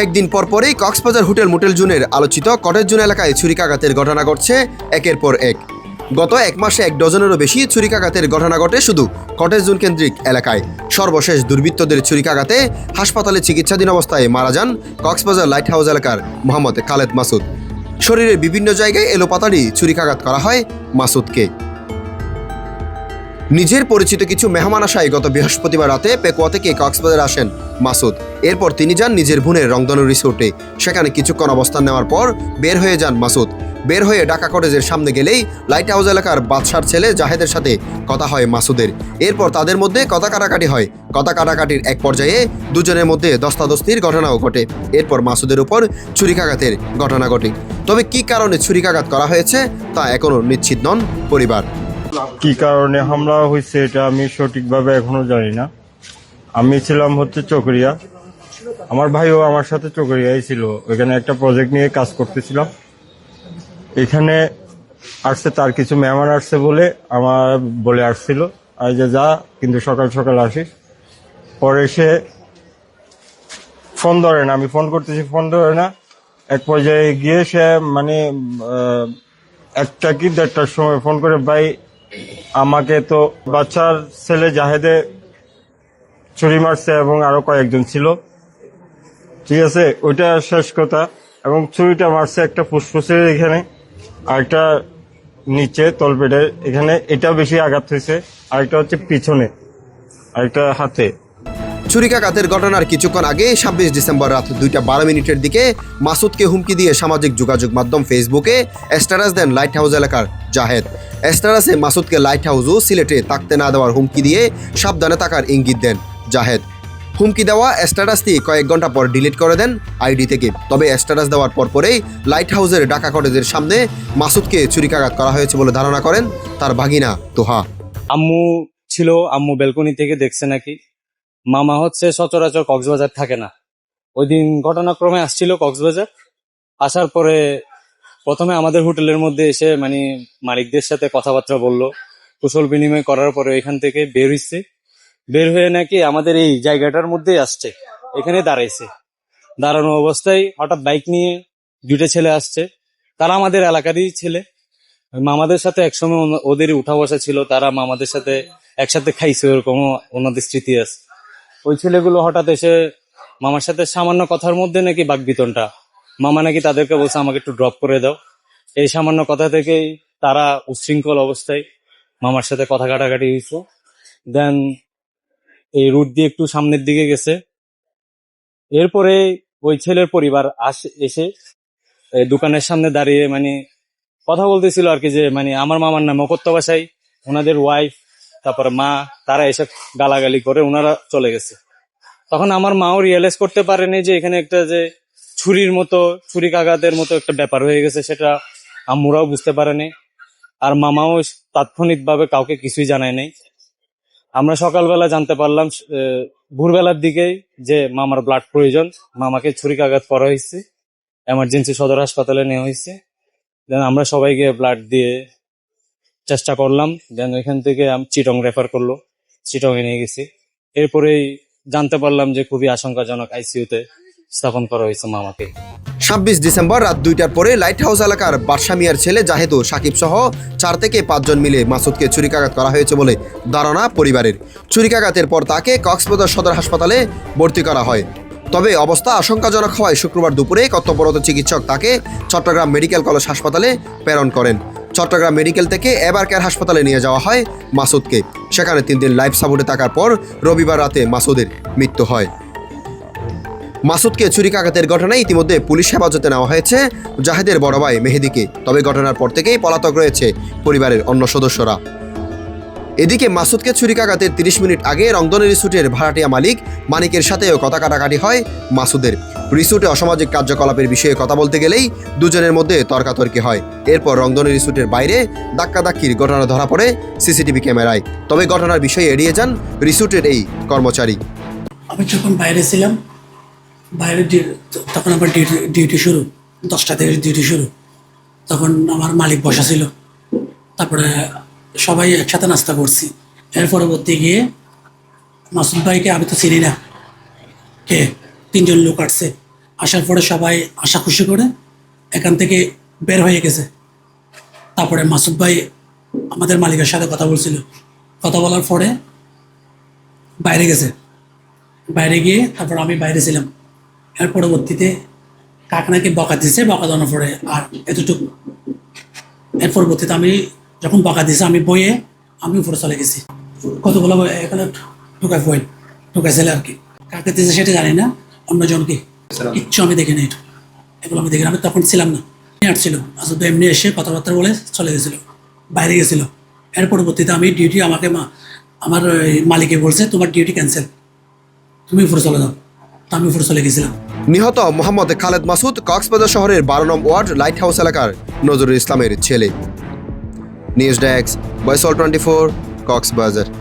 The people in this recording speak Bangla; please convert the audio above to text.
কয়েকদিন পর পরেই কক্সবাজার হোটেল মোটেল জুনের আলোচিত কটেজ জুন এলাকায় ছুরিকাঘাতের ঘটনা ঘটছে একের পর এক। গত এক মাসে এক ডজনেরও বেশি ছুরিকাঘাতের ঘটনা ঘটে শুধু কটেজ জুন কেন্দ্রিক এলাকায়। সর্বশেষ দুর্বৃত্তদের ছুরিকাঘাতে হাসপাতালে চিকিৎসাধীন অবস্থায় মারা যান কক্সবাজার লাইট হাউস এলাকার মোহাম্মদ খালেদ মাসুদ। শরীরের বিভিন্ন জায়গায় এলোপাতাড়ি ছুরিকাঘাত করা হয় মাসুদকে। নিজের পরিচিত কিছু মেহমান আসায় গত বৃহস্পতিবার রাতে পেকুয়া থেকে কক্সবাজার আসেন মাসুদ। এরপর তিনি যান নিজের বোনের রংধনু রিসোর্টে। সেখানে কিছুক্ষণ অবস্থান নেওয়ার পর বের হয়ে যান মাসুদ। বের হয়ে ঢাকা কটেজের সামনে গেলেই লাইট হাউস এলাকার বাদশার ছেলে জাহেদের সাথে কথা হয় মাসুদের। এরপর তাদের মধ্যে কথা কাটাকাটি হয়। কথা কাটাকাটির এক পর্যায়ে দুজনের মধ্যে দস্তাদস্তির ঘটনাও ঘটে। এরপর মাসুদের উপর ছুরিকাঘাতের ঘটনা ঘটে। তবে কি কারণে ছুরিকাঘাত করা হয়েছে, তা এখনও নিশ্চিত নন পরিবার। কি কারণে হামলা হয়েছে এটা আমি সঠিকভাবে এখনও জানি না। আমি ছিলাম হচ্ছে চকরিয়া। আমার ভাইও আমার সাথে চকরিয়াই ছিল। ওইখানে একটা প্রজেক্ট নিয়ে কাজ করতেছিলাম। এখানে আসছে তার কিছু মেহমান আসছে বলে আমার বলে আসছিল আর যে, যা, কিন্তু সকাল সকাল আসিস। পরে সে ফোন ধরে না, আমি ফোন করতেছি ফোন ধরে না। এক পর্যায়ে গিয়ে সে মানে একটা কি দেড়টার সময় ফোন করে, ভাই আমাকে তো বাচ্চার ছেলে জাহেদে ছুরি মারছে এবং আরও কয়েকজন ছিল। ঠিক আছে, ওইটা শেষ কথা। এবং ছুরিটা মারছে একটা ফুসফুসের এখানে আরেকটা নিচে তলপেটে এখানে। এটা বেশি আঘাত হয়েছে। আরেকটা হচ্ছে পিছনে। আরেকটা হাতে। ছুরিকাঘাতের ঘটনার কিছুক্ষণ আগে ছাব্বিশ ডিসেম্বর রাত দুইটা বারো মিনিটের দিকে মাসুদকে হুমকি দিয়ে সামাজিক যোগাযোগ মাধ্যম ফেসবুকে স্ট্যাটাস দেন লাইট হাউস এলাকার জাহেদ। স্ট্যাটাসে মাসুদকে লাইট হাউস ও সিলেটে থাকতে না দেওয়ার হুমকি দিয়ে সাবধানে থাকার ইঙ্গিত দেন জাহেদ। হুমকি দেওয়া স্ট্যাটাসটি কয়েক ঘণ্টা পর ডিলিট করে দেন আইডি থেকে। তবে স্ট্যাটাস দেওয়ার পর পরেই লাইট হাউসের ঢাকা কটেজের সামনে মাসুদকে ছুরিকাঘাত করা হয়েছে বলে ধারণা করেন তার ভাগিনা তোহা। আম্মু ছিল, আম্মু বেলকনি থেকে দেখছে নাকি? মামা হচ্ছে সচরাচর কক্সবাজার থাকে না। ওই দিন ঘটনাক্রমে আসছিল কক্সবাজার। আসার পরে প্রথমে আমাদের হোটেলের মধ্যে এসে মানে মালিকদের সাথে কথাবার্তা বলল। কুশল বিনিময় করার পরে এখান থেকে বের হইছে। বের হয়ে নাকি আমাদের এই জায়গাটার মধ্যে আসছে। এখানে দাঁড়াইছে। দাঁড়ানো অবস্থায় হঠাৎ বাইক নিয়ে দুইটা ছেলে আসছে। তারা আমাদের এলাকারই ছেলে। মামাদের সাথে একসময় ওদেরই উঠা বসা ছিল। তারা মামাদের সাথে একসাথে খাইছে ওরকম ওনাদের স্মৃতি আছে। ওই ছেলেগুলো হঠাৎ এসে মামার সাথে সামান্য কথার মধ্যে নাকি বাগবিতনটা মামা নাকি তাদেরকে বলছে, আমাকে একটু ড্রপ করে দাও। এই সামান্য কথা থেকেই তারা উচ্ছৃঙ্খল অবস্থায় মামার সাথে কথা কাটাকাটি হয়েছে। দেন এই রুট দিয়ে একটু সামনের দিকে গেছে। এরপরে ওই ছেলের পরিবার আসে, এসে দোকানের সামনে দাঁড়িয়ে মানে কথা বলতেছিল আর কি যে মানে আমার মামার নাম অকত্য বাসাই, ওনাদের ওয়াইফ তারপরে মা, তারা এসে গালাগালি করে ওনারা চলে গেছে। তখন আমার মাও রিয়েলাইজ করতে পারেনি যে এখানে একটা যে ছুরির মতো, ছুরি কাগাতের মতো একটা ব্যাপার হয়ে গেছে, সেটা আম্মুরাও বুঝতে পারেনি। আর মামাও তাৎক্ষণিকভাবে কাউকে কিছুই জানায় নাই। আমরা সকালবেলা জানতে পারলাম ভোরবেলার দিকেই যে মামার ব্লাড প্রয়োজন, মামাকে ছুরিকাঘাত করা হয়েছে। এমার্জেন্সি সদর হাসপাতালে নেওয়া হয়েছে। দেন আমরা সবাই গিয়ে ব্লাড দিয়ে চেষ্টা করলাম, দেন ওইখান থেকে আম- চিটং রেফার করল চিটং এ নিয়ে গেছি। এরপরেই জানতে পারলাম যে খুবই আশঙ্কাজনক আইসিইউতে স্থাপন করা হয়েছে মামাকে। ছাব্বিশ ডিসেম্বর রাত দুইটার পরে লাইট হাউস এলাকার বাদশা মিয়ার ছেলে জাহেদু সাকিব সহ চার থেকে পাঁচজন মিলে মাসুদকে ছুরিকাঘাত করা হয়েছে বলে ধারণা পরিবারের। ছুরিকাঘাতের পর তাকে কক্সবাজার সদর হাসপাতালে ভর্তি করা হয়। তবে অবস্থা আশঙ্কাজনক হওয়ায় শুক্রবার দুপুরে কর্তব্যরত চিকিৎসক তাকে চট্টগ্রাম মেডিকেল কলেজ হাসপাতালে প্রেরণ করেন। চট্টগ্রাম মেডিকেল থেকে এবার কেয়ার হাসপাতালে নিয়ে যাওয়া হয় মাসুদকে। সেখানে তিন দিন লাইফ সাপোর্টে থাকার পর রবিবার রাতে মাসুদের মৃত্যু হয়। মাসুদকে ছুরিকাঘাতের ঘটনায় ইতিমধ্যে পুলিশ হেফাজতে নেওয়া হয়েছে জাহেদের বড় ভাই মেহেদিকে। তবে ঘটনার পর থেকেই পলাতক রয়েছে পরিবারের অন্য সদস্যরা। এদিকে মাসুদকে ছুরিকাঘাতের তিরিশ মিনিট আগে রংধনী রিসুটের ভাড়াটিয়া মালিক মানিকের সাথেও কথা কাটাকাটি হয় মাসুদের। রিসুটে অসামাজিক কার্যকলাপের বিষয়ে কথা বলতে গেলেই দুজনের মধ্যে তর্কাতর্কি হয়। এরপর রংধনী রিসুটের বাইরে ধাক্কাধাক্কির ঘটনা ধরা পড়ে সিসিটিভি ক্যামেরায়। তবে ঘটনার বিষয়ে এড়িয়ে যান রিসুটের এই কর্মচারী। আমি যখন বাইরে ছিলাম, বাইরে তখন আমার ডিউটি ডিউটি শুরু, দশটা থেকে ডিউটি শুরু। তখন আমার মালিক বসা ছিল। তারপরে সবাই একসাথে নাস্তা করছি। এর পরবর্তী গিয়ে মাসুদ ভাইকে আমি তো চিনি না। কে? তিনজন লোক আসছে। আসার পরে সবাই আশা খুশি করে এখান থেকে বের হয়ে গেছে। তারপরে মাসুদ ভাই আমাদের মালিকের সাথে কথা বলছিল। কথা বলার পরে বাইরে গেছে। বাইরে গিয়ে তারপর আমি বাইরে ছিলাম। এর পরবর্তীতে কাকনাকে বকা দিছে বকা দেওয়ার পরে আর এতটুকু। এর পরবর্তীতে আমি যখন বকা দিছে আমি বইয়ে আমি উপরে চলে গেছি। কতগুলো বই? এখানে ঢুকায় বই ঢুকাইছিল আর কি। কাকে দিয়েছে সেটা জানি না অন্যজনকে কিচ্ছু আমি দেখিনি এটা এগুলো আমি দেখিনি আমি তখন ছিলাম না। আসছিল? আসলে এমনি এসে কথাবার্তা বলে চলে গেছিল বাইরে গেছিল। এর পরবর্তীতে আমি ডিউটি আমাকে মা- আমার ওই মালিকে বলছে তোমার ডিউটি ক্যান্সেল তুমি উপরে চলে যাও। তো আমি উপরে চলে গেছিলাম। নিহত মোহাম্মদ খালেদ মাসুদ কক্সবাজার শহরের বারো নম ওয়ার্ড লাইট হাউস এলাকার নজরুল ইসলামের ছেলে। News Dax, by Sol 24, Coxbazaar.